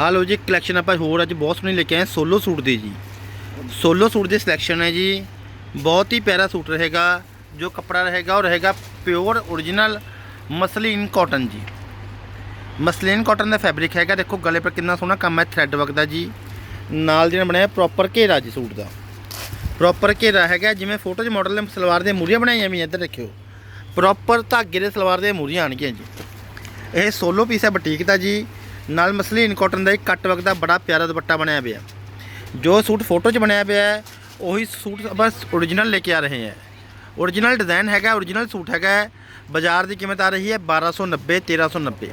ਆ ਲਓ ਜੀ ਕਲੈਕਸ਼ਨ ਆਪਾਂ ਹੋਰ ਅੱਜ ਬਹੁਤ ਸੋਹਣੀ ਲੈ ਕੇ ਆਏ ਸੋਲੋ ਸੂਟ ਦੀ ਜੀ। ਸੋਲੋ ਸੂਟ ਦੀ ਸਿਲੈਕਸ਼ਨ ਹੈ ਜੀ। ਬਹੁਤ ਹੀ ਪਿਆਰਾ ਸੂਟ ਰਹੇਗਾ, ਜੋ ਕੱਪੜਾ ਰਹੇਗਾ, ਉਹ ਰਹੇਗਾ ਪਿਓਰ origignal ਮਸਲੀਨ ਕਾਟਨ ਜੀ। ਮਸਲੀਨ ਕਾਟਨ ਦਾ ਫੈਬਰਿਕ ਹੈਗਾ, ਦੇਖੋ ਗਲੇ ਪਰ ਕਿੰਨਾ ਸੋਹਣਾ ਕੰਮ ਹੈ ਥ੍ਰੈਡ ਵਰਕ ਦਾ ਜੀ। ਨਾਲ ਜਿਹੜਾ ਬਣਿਆ ਪ੍ਰੋਪਰ ਘੇਰਾ ਜੀ ਸੂਟ ਦਾ। ਪ੍ਰੋਪਰ ਘੇਰਾ ਹੈਗਾ, ਜਿਵੇਂ ਫੋਟੋ 'ਚ ਮਾਡਲ ਨੇ ਸਲਵਾਰ ਦੀਆਂ ਮੂਰੀਆਂ ਬਣਾਈਆਂ ਵੀ ਇੱਧਰ ਦੇਖਿਓ। ਪ੍ਰੋਪਰ ਧਾਗੇ ਦੇ ਸਲਵਾਰ ਦੀਆਂ ਮੂਰੀਆਂ ਆਣਗੀਆਂ ਜੀ। ਇਹ ਸੋਲੋ ਪੀਸ ਹੈ ਬੁਟੀਕ ਦਾ ਜੀ। ਨਾਲ ਮਸਲੀਨ ਕਾਟਨ ਦਾ ਇੱਕ ਕੱਟ ਵਰਕ ਦਾ ਬੜਾ ਪਿਆਰਾ ਦੁਪੱਟਾ ਬਣਿਆ ਪਿਆ। ਜੋ ਸੂਟ ਫੋਟੋ 'ਚ ਬਣਿਆ ਪਿਆ ਹੈ, ਉਹੀ ਸੂਟ ਬਸ origignal ਲੈ ਕੇ ਆ ਰਹੇ ਹੈ। origignal ਡਿਜ਼ਾਈਨ ਹੈਗਾ origignal ਸੂਟ ਹੈਗਾ ਬਾਜ਼ਾਰ ਦੀ ਕੀਮਤ ਆ ਰਹੀ ਹੈ 1290 1390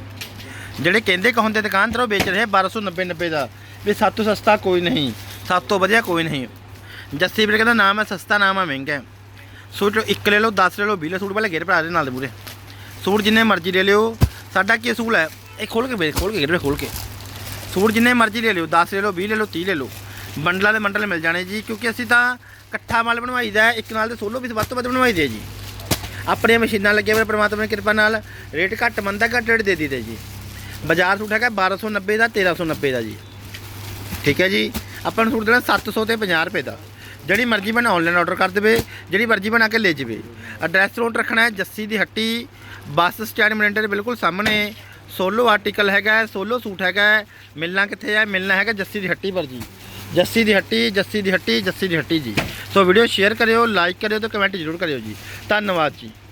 ਜਿਹੜੇ ਕਹਿੰਦੇ ਕਹੋਂਦੇ ਦੁਕਾਨ ਤੇ ਉਹ ਵੇਚ ਰਹੇ 1290 90 ਦਾ। ਵੀ ਸਭ ਤੋਂ ਸਸਤਾ ਕੋਈ ਨਹੀਂ, ਸਭ ਤੋਂ ਵਧੀਆ ਕੋਈ ਨਹੀਂ। ਜੱਸੀ ਵੀਰ ਕਹਿੰਦਾ ਨਾਮ ਹੈ ਸਸਤਾ ਨਾਮ ਹੈ ਮਹਿੰਗਾ ਹੈ। ਸੂਟ ਇੱਕ ਲੈ ਲਓ 10 ਲੈ ਲਓ 20 ਲੈ ਸੂਟ ਵਾਲੇ ਗੇਰ ਭਰਾ ਦੇ ਨਾਲ ਦੇ ਪੂਰੇ। ਸੂਟ ਜਿੰਨੇ ਮਰਜ਼ੀ ਲੈ ਲਿਓ। ਸਾਡਾ ਕੀ ਅਸੂਲ ਹੈ? ਇਹ ਖੋਲ ਕੇ ਵੇਖ ਖੋਲ ਕੇ ਗੇਰ ਖੋਲ ਕੇ। ਸੂਟ ਜਿੰਨੇ ਮਰਜ਼ੀ ਲੈ ਲਿਓ 10 ਲੈ ਲਓ 20 ਲੈ ਲਓ 30 ਲੈ ਲਓ। ਬੰਡਲਾਂ ਦੇ ਬੰਡਲ ਮਿਲ ਜਾਣੇ ਜੀ ਕਿਉਂਕਿ ਅਸੀਂ ਤਾਂ ਇਕੱਠਾ ਮਾਲ ਬਣਵਾਈਦਾ ਹੈ, ਇੱਕ ਨਾਲ ਦੇ ਸੋਲੋ ਪੀਸ ਵੱਧ ਤੋਂ ਵੱਧ ਬਣਵਾਈਦੇ ਆ ਜੀ। ਆਪਣੀਆਂ ਮਸ਼ੀਨਾਂ ਲੱਗੀਆਂ ਹੋਏ ਪ੍ਰਮਾਤਮਾ ਦੀ ਕਿਰਪਾ ਨਾਲ ਰੇਟ ਘੱਟ ਮੰਦਾ ਘੱਟ ਰੇਟ ਦੇ ਦਿੱਤੇ ਜੀ। ਬਾਜ਼ਾਰ ਸੂਟ ਹੈਗਾ 1290 ਦਾ 1390 ਦਾ ਜੀ। ਠੀਕ ਹੈ ਜੀ? ਆਪਾਂ ਨੂੰ ਸੂਟ ਦੇਣਾ 700 ਤੇ 50 ਰੁਪਏ ਦਾ। ਜਿਹੜੀ ਮਰਜ਼ੀ ਬਣਾ ਆਨਲਾਈਨ ਆਰਡਰ ਕਰ ਦੇਵੇ ਜਿਹੜੀ ਮਰਜ਼ੀ ਬਣਾ ਕੇ ਲੈ ਜਾਵੇ। ਐਡਰੈਸ ਨੋਟ ਰੱਖਣਾ ਹੈ ਜੱਸੀ ਦੀ ਹੱਟੀ ਬੱਸ ਸਟੈਂਡ ਮਰਿੰਡੇ ਦੇ ਬਿਲਕੁਲ ਸਾਹਮਣੇ। ਸੋਲੋ ਆਰਟੀਕਲ ਹੈਗਾ ਸੋਲੋ ਸੂਟ ਹੈਗਾ ਮਿਲਣਾ ਕਿੱਥੇ ਹੈ? ਮਿਲਣਾ ਹੈਗਾ ਜੱਸੀ ਦੀ ਹੱਟੀ ਪਰ ਜੀ। ਜੱਸੀ ਦੀ ਹੱਟੀ, ਜੱਸੀ ਦੀ ਹੱਟੀ, ਜੱਸੀ ਦੀ ਹੱਟੀ ਜੀ। ਸੋ ਵੀਡੀਓ ਸ਼ੇਅਰ ਕਰਿਓ ਲਾਈਕ ਕਰਿਓ ਤੇ ਕਮੈਂਟ ਜ਼ਰੂਰ ਕਰਿਓ ਜੀ। ਧੰਨਵਾਦ ਜੀ।